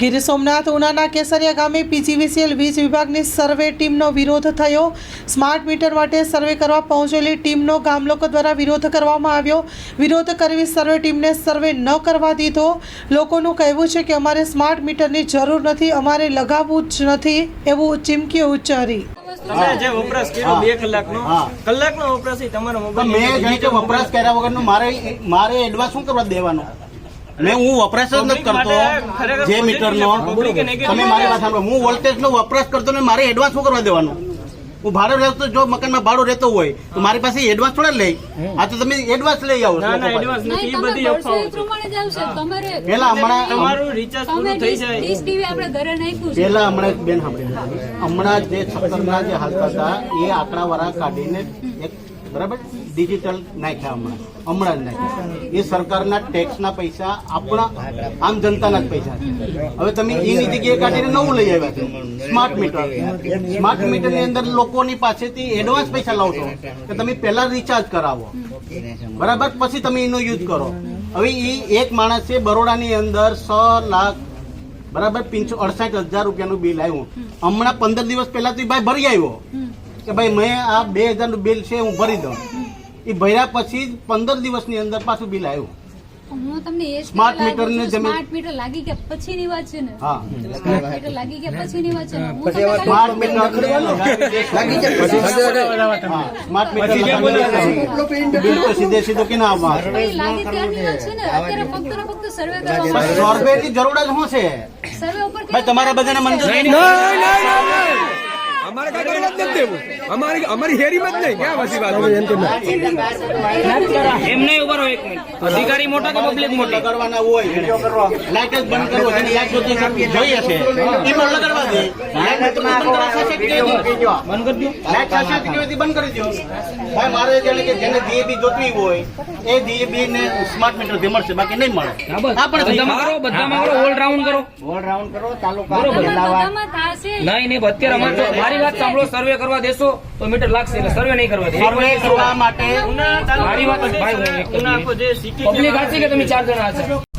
ગીર સોમનાથ ઉનાના કેસરિયા ગામે પીજીવીસીએલ વીજ વિભાગની સર્વે ટીમનો વિરોધ થયો. સ્માર્ટ મીટર માટે સર્વે કરવા પહોંચેલી ટીમનો ગામલોકો દ્વારા વિરોધ કરવામાં આવ્યો. વિરોધ કરવી સર્વે ટીમને સર્વે ન કરવા દીધો. લોકોનું કહેવું છે કે અમારે સ્માર્ટ મીટરની જરૂર નથી અમારે લગાવવું જ નથી એવું ચીમકી ઉચ્ચારી. તમે જે વપરાશ કર્યો બે કલાકનો હા. કલાકનો વપરાશ તમારો મોબાઈલ મેં વપરાશ કર્યા વગરનો મારે મારે એડવાન્સ શું કરવા દેવાનો? મેં હું વપરાશ જ નથી કરતો. જે મીટર નો તમે મારી વાત સાંભળો. હું વોલ્ટેજનો વપરાશ કરતો ને મારે એડવાન્સ શું કરવા દેવાનું? હું ભાડો રહેતો જો મકાનમાં ભાડું રહેતો હોય તો મારી પાસે એડવાન્સ થોડા લઈ આ તો તમે એડવાન્સ લઈ આવો ના ના પેલા હમણાં તમારું રિચાર્જ તમે પૂરું થઈ જાય. ડીશ ટીવી આપણે ઘરે નાખ્યું છે. પેલા હમણાં બેન હમણાં જે છપ્પરના જે હાલતા હતા એ આંકડા વાળા કાઢીને એક બરાબર? ડિજિટલ નાખ્યા હમણાં. હમણાં જ નાખ્યા એ સરકારના ટેક્સના પૈસા આપણા આમ જનતાના જ પૈસા છે. હવે તમે એની જગ્યાએ કાઢીને નવું લઈ આવ્યા છે. સ્માર્ટ મીટર સ્માર્ટ મીટરની અંદર લોકોની પાસેથી એડવાન્સ પૈસા લાવો છો કે તમે પહેલા રિચાર્જ કરાવો. બરાબર? પછી તમે એનો યુઝ કરો. હવે એ એક માણસે બરોડાની અંદર છ લાખ, બરાબર પિંચો અડસાઠ હજાર રૂપિયાનું બિલ આવ્યું. હમણાં પંદર દિવસ પહેલા તો ભાઈ ભરી આવ્યો. કે ભાઈ મેં આ બે હજારનું બિલ છે હું ભરી દઉં. એ ભર્યા પછી જ પંદર દિવસની અંદર પાછું બિલ આવ્યું. હું તમને એ ને સ્માર્ટ મીટર લાગી ગયા પછીની વાત છે ને? હા. સ્માર્ટ મીટર લાગી ગયા પછીની વાત છે ને? હું તમને સ્માર્ટ ખાલી- મીટર હા, સ્માર્ટ મીટર લગાવી બિલ તો સીધે સીધો કે ના લાગી ત્યારની વાત છે ને? અત્યારે ફક્ત ફક્ત સર્વે. ની જરૂર જ શું છે? સર્વે ઉપર તમારા બધાને મંજૂર? અમારે કઈ કરવા જ નથી દેવું અમારી અમારી હેરીમાં જ નહીં. ક્યાં વસી વાત એમ નહીં ઊભા રહો એક મિનિટ. અધિકારી મોટા કે પબ્લિક મોટા? કરવાના હોય લાઈટ જ બંધ કરવો જેની યાદ જોતી જોઈએ છે. એમાં લગાડવા દે. મારે જેને કે જેને DAB જોતવી હોય એ DAB ને સ્માર્ટ મીટરથી મળશે બાકી નહીં મળે. બધામાં કરો. બધામાં કરો ઓલ કરો બધામાં નહીં નહીં અત્યારે અમારે મારી વાત સાંભળો સર્વે કરવા દેશો તો મીટર લાગશે એટલે સર્વે નહીં કરવા સર્વે કરવા માટે મારી વાત પબ્લિક હાચી કે તમે ચાર જણા હશે?